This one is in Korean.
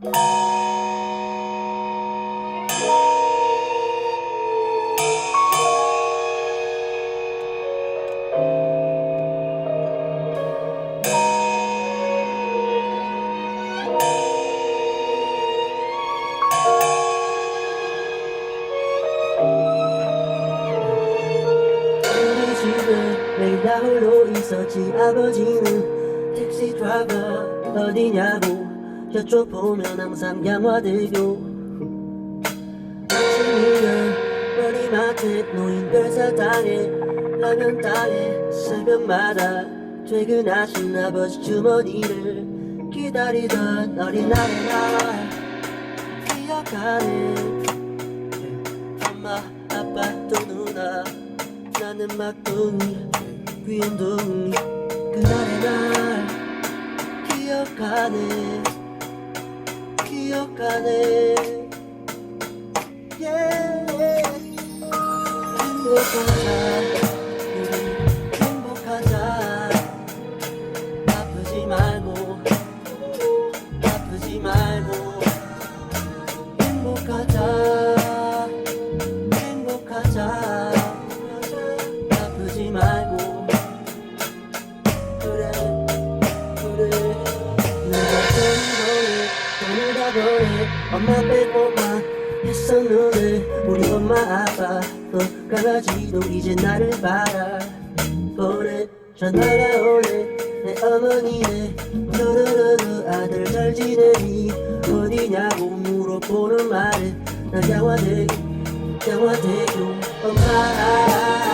우리 집에 매일 나 홀로 있었지 아버지는 택시 드라이버 어디냐고 저쪽 보면 항상 양화대교 아침이면 머리맡에 노인 별사탕에 라면 땅에 새벽마다 퇴근하신 아버지 주머니를 기다리던 어린날의 날 기억하네. 엄마 아빠 또 누나 나는 막둥이 귀염둥이. 그날의 날 기억하네 기억하네. Yeah. 행복하자. 아프지 말고. 아프지 말고 다 보내 엄마 빼고만 했었는데 우리 엄마 아빠 또 강아지도 이제 나를 바라 보내 전화가 오네 내 어머니네 루루루루 아들 잘 지내니 어디냐고 물어보는 말에 나 양화대교 양화대교 엄마